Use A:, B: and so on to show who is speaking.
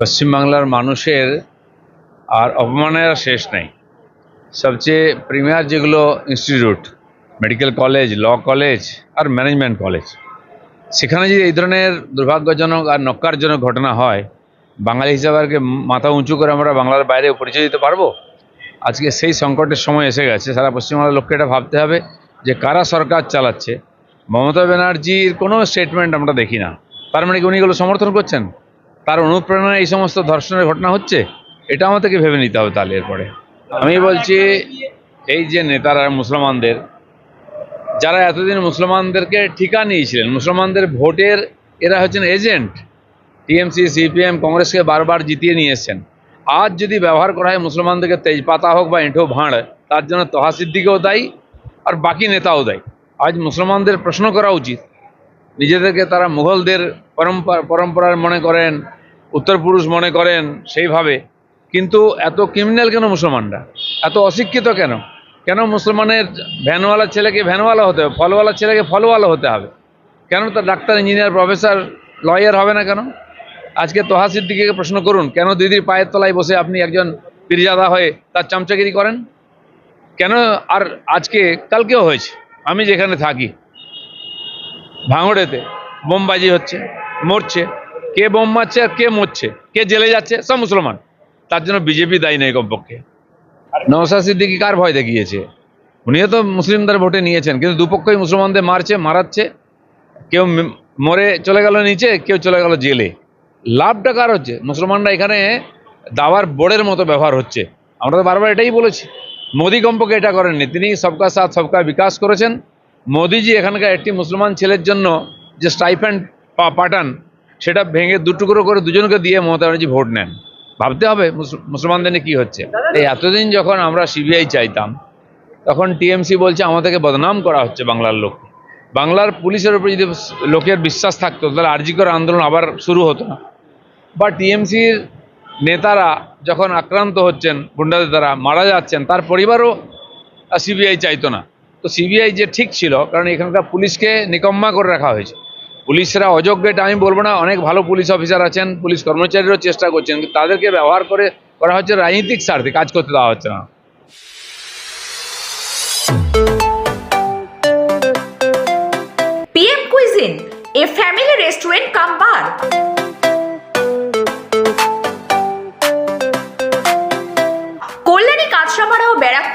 A: পশ্চিমবাংলার মানুষের আর অপমানের শেষ নেই। সবচেয়ে প্রিমিয়ার যেগুলো institute medical college law college আর ম্যানেজমেন্ট কলেজ সেখানে যদি এই ধরনের দুর্ভাগ্যজনক আর নক্কারজনক ঘটনা হয়, বাঙালি হিসাবে আর কি মাথা উঁচু করে আমরা বাংলার বাইরে পরিচয় দিতে পারব? আজকে সেই সংকটের সময় এসে গেছে, সারা পশ্চিমবাংলার লোককে এটা ভাবতে হবে যে কারা সরকার চালাচ্ছে? মমতা ব্যানার্জির কোনো স্টেটমেন্ট আমরা দেখি না। তার মানে কি উনি এগুলো সমর্থন করছেন? তার অনুপ্রেরণায় এই সমস্ত ধর্ষণের ঘটনা হচ্ছে? এটা আমাদেরকে ভেবে নিতে হবে তাহলে এরপরে। আমি বলছি, এই যে নেতারা মুসলমানদের, যারা এতদিন মুসলমানদেরকে ঠিকা নিয়েছিলেন, মুসলমানদের ভোটের, এরা হচ্ছেন এজেন্ট। টিএমসি, সিপিএম, কংগ্রেসকে বারবার জিতিয়ে নিয়ে এসছেন। আজ যদি ব্যবহার করা হয় মুসলমানদেরকে তেজপাতা হোক বা এঁঠো ভাঁড়, তার জন্য তহাসিদ্দিকেও দায়ী, আর বাকি নেতাও দায়ী। আজ মুসলমানদের প্রশ্ন করা উচিত নিজেদেরকে তারা মুঘলদের পরম্পরা, পরম্পরার মনে করেন উত্তর পুরুষ মনে করেন, সেইভাবে। কিন্তু এত ক্রিমিনাল কেন মুসলমানরা? এত অশিক্ষিত কেন? কেন মুসলমানের ভ্যানওয়ালা ছেলেকে ভ্যানওয়ালা হতে হবে, ফলওয়ালা ছেলেকে ফলওয়ালা হতে হবে? কেন তার ডাক্তার ইঞ্জিনিয়ার প্রফেসর লয়ার হবে না কেন? আজকে তোহা সিদ্দিকিকে প্রশ্ন করুন, কেন দিদির পায়ের তলায় বসে আপনি একজন পীরজাদা হয়ে তার চামচাগিরি করেন? কেন আর আজকে, কালকেও হয়েছে, আমি যেখানে থাকি। ভাঙড়েতে বোমবাজি হচ্ছে, মরছে। কে বোম মারছে আর কে মরছে, কে জেলে যাচ্ছে, সব মুসলমান। তার জন্য বিজেপি দায়ী নেই কমপক্ষে। নওসাদ সিদ্দিকি কার ভয় দেখিয়েছে? উনিও তো মুসলিমদের ভোটে নিয়েছেন, কিন্তু দুপক্ষই মুসলমানদের মারছে, মারাচ্ছে। কেউ মরে চলে গেল নিচে, কেউ চলে গেল জেলে। লাভটা কার হচ্ছে? মুসলমানরা এখানে দাওয়ার বোর্ডের মতো ব্যবহার হচ্ছে। আমরা তো বারবার এটাই বলেছি। মোদি কম্পকে এটা করেননি। তিনি সবকা সাথ, সবকা বিকাশ করেছেন। মোদিজি এখানকার একটি মুসলমান ছেলের জন্য যে স্টাইফ্যান্ড পাঠান সেটা ভেঙে দুটুকরো করে দুজনকে দিয়ে মমতা ব্যানার্জি ভোট নেন। ভাবতে হবে মুসল- মুসলমানদের নিয়ে কী হচ্ছে। এই এতদিন যখন আমরা সিবিআই চাইতাম তখন টিএমসি বলছে আমাদেরকে বদনাম করা হচ্ছে বাংলার লোক বাংলার পুলিশের উপর যদি লোকের বিশ্বাস থাকতো তাহলে আরজিকর আন্দোলন আবার শুরু হতো না। বা টিএমসির নেতারা যখন আক্রান্ত হচ্ছেন গুন্ডাদের দ্বারা মারা যাচ্ছেন তার পরিবারও সিবিআই চাইতো না। তো সিবিআই যে ঠিক ছিল, কারণ এখানকার পুলিশকে নিকম্মা করে রাখা হয়েছে পুলিশরা অযোগ্য এটা আমি বলব না, অনেক ভালো পুলিশ অফিসার আছেন, পুলিশ কর্মচারীরাও চেষ্টা করছেন তাদেরকে ব্যবহার করে করা হচ্ছে রাজনৈতিক স্বার্থে, কাজ করতে দেওয়া হচ্ছে না
B: come bar.